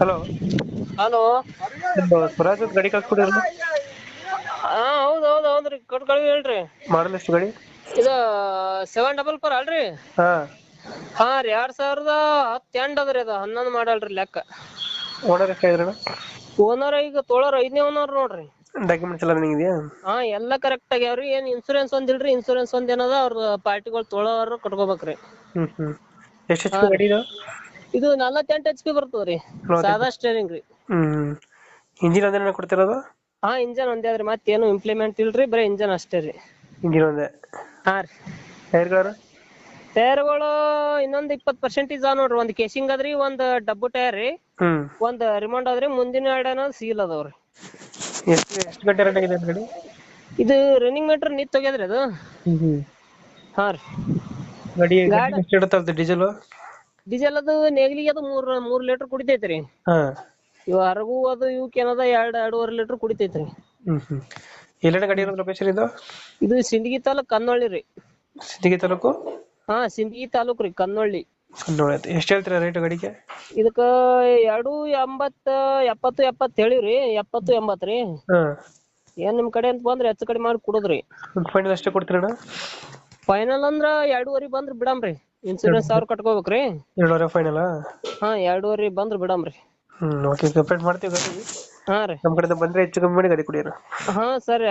Hello. Hello. Swaraj ಗಾಡಿ ಕಳ್ಸ್ಕೊಡಿರಲ್ಲ ಹಾ ಹೌದ್ ಹೌದ್ ಹೌದ್ರಿ ಕೊಟ್ಟು ಕಳ್ವಿ ಹೇಳ್ರಿ. ಮಾಡಲ್ ಎಷ್ಟು ಗಾಡಿ? ಇದು ಸೆವೆನ್ ಡಬಲ್ ಫೋರ್ ಅಲ್ರಿ? ಹಾ. ಹಾ ರೀ ಎರಡ್ ಸಾವಿರದ ಹತ್ತ್ ಎಂಟ್ ಅದ್ರಿ ಅದು. ಹನ್ನೊಂದ್ ಮಾಡಲ್ರಿ ಲೆಕ್ಕ. ಓನರ್ ಎಷ್ಟಾಗಿದ್ರಣ ಓನರ್ ಈಗ ತೊಳೋರ್ ಐದನೇ ಓನರ್ ನೋಡ್ರಿ. ಡಾಕ್ಯುಮೆಂಟ್ಸ್ ಎಲ್ಲ ರನ್ನಿಂಗ್ ಇದೆಯಾ? ಹಾ ಎಲ್ಲಾ ಕರೆಕ್ಟ್ ಆಗ್ಯಾವ್ರಿ ಏನ್ ಇನ್ಸೂರೆನ್ಸ್ ಒಂದ್ ಇಲ್ರಿ. ಇನ್ಶೂರೆನ್ಸ್ ಒಂದ್ ಏನದ ಅವ್ರ ಪಾರ್ಟಿಗಳು ತೋಳೋರು ಕಟ್ಕೋಬೇಕ್ರಿ. ಹ್ಮ್ ಹ್ಮ್. ಎಷ್ಟು ಗಾಡಿ ಇದು ಇದು ನಲವತ್ತೆಂಟು ಎಚ್ ಪಿ ಬರ್ತದ್ರಿ ಸಾದಾ ಸ್ಟೇರಿಂಗ್ ರೀ. ಹ್ಮ್. ಇಂಜಿನ್ ಒಂದೇನ ಕೊಡ್ತಿರೋದು? ಹಾ ಇಂಜನ್ ಒಂದೇ ಅದ್ರಿ ಮತ್ತೇನು ಇಂಪ್ಲಿಮೆಂಟ್ ಇಲ್ರಿ ಬರೀ ಇಂಜನ್ ಅಷ್ಟೇ ರೀ. ಇಂಜಿನ್ ಒಂದೇ? ಹಾ ರೀ. ಟೈರ್ಗಳು? ಟೈರ್ಗಳು ಇನ್ನೊಂದ್ ಇಪ್ಪತ್ ಪರ್ಸೆಂಟೇಜ್ ಅದ ನೋಡ್ರಿ. ಒಂದ್ ಕೇಸಿಂಗ್ ಅದ್ರಿ ಒಂದ್ ಡಬ್ಬು ಟೈರ್ ರೀ. ಹ್ಮ್. ಒಂದ್ ರಿಮೌಂಡ್ ಅದ್ರಿ ಮುಂದಿನ ಎರಡನ ಏನೋ ಸೀಲ್ ಅದಾವ್ರಿ ಎಷ್ಟು ಎಷ್ಟು ಗಂಟೆ ರೇಟ್ ಆಗಿದೆ ಗಾಡಿ ಇದು ರನ್ನಿಂಗ್ ಮೀಟರ್ ನಿತ್ ಹೋಗ್ಯದ್ರಿ ಅದು. ಹ್ಮ್ ಹ್ಮ್. ಹಾ ರೀ. ಗಾಡಿ ಗಾಡಿ- ಎಷ್ಟು ಇಡುತ್ತೆ ಡೀಸೆಲ್ ಡೀಸೆಲ್ ಅದು ನೇಗ್ಲಿಗೆ ಅದು ಮೂರ್ ಮೂರ್ ಲೀಟರ್ ಕುಡಿತೈತ್ರಿ. ಹಾ. ಇವ ಅರಗು ಅದು ಇವಕ್ಕೆ ಏನದ ಎರಡ್ ಎರಡೂವರೆ ಲೀಟರ್ ಕುಡಿತೈತ್ರಿ. ಹ್ಮ್ ಹ್ಮ್. ಎಲ್ಲೆಡೆ ಗಾಡಿ ಇರೋದು ಲೊಕೇಶನ್ ಇದು? ಇದು ಸಿಂದಗಿ ತಾಲೂಕ್ ಕನ್ನೊಳ್ಳಿ ರೀ. ಸಿಂದಗಿ ತಾಲೂಕು? ಹಾ ಸಿಂದಗಿ ತಾಲೂಕ್ ರೀ ಕನ್ನೊಳ್ಳಿ. ನೋಡಿ ಎಷ್ಟು ಹೇಳ್ತೀರಾ ರೇಟ್ ಗಾಡಿಗೆ? ಇದಕ್ಕ ಎರಡು ಎಂಬತ್ತ ಎಪ್ಪತ್ತು ಎಪ್ಪತ್ತು ಹೇಳಿವ್ರಿ ಎಪ್ಪತ್ತು ಎಂಬತ್ತು ರೀ. ಹಾ. ಏನ್ ನಿಮ್ ಕಡೆ ಅಂತ ಬಂದ್ರೆ ಹೆಚ್ಚು ಕಡಿಮೆ ಮಾಡಿ ಕೊಡುದ್ರಿ. ಫೈನಲ್ ಅಷ್ಟೇ ಕೊಡ್ತೀರಣ್ಣ? ಫೈನಲ್ ಅಂದ್ರ ಎರಡೂವರೆ ಬಂದ್ರ ಬಿಡಮ್ರಿ ಇನ್ಸೂರೆನ್ಸ್ ಅವ್ರ ಕಟ್ಕೋಬೇಕ್ರಿ? ಎರಡೂವರೆ ಫೈನಲಾ ಹಾ ಎರಡೂವರೆ ಬಂದ್ರ ಬಿಡಮ್ರಿ. ಹ್ಮ್ ಓಕೆ ಕಂಪ್ಲೀಟ್ ಮಾಡ್ತೀವಿ ಗಾಡಿ. ಹಾ ರೀ. ನಮ್ಮ ಕಡೆ ಬಂದ್ರೆ ಹೆಚ್ಚು ಕಮ್ಮಿ ಮಾಡಿ ಗಾಡಿ ಕುಡಿಯೋಣ ಹಾ ಸರಿ.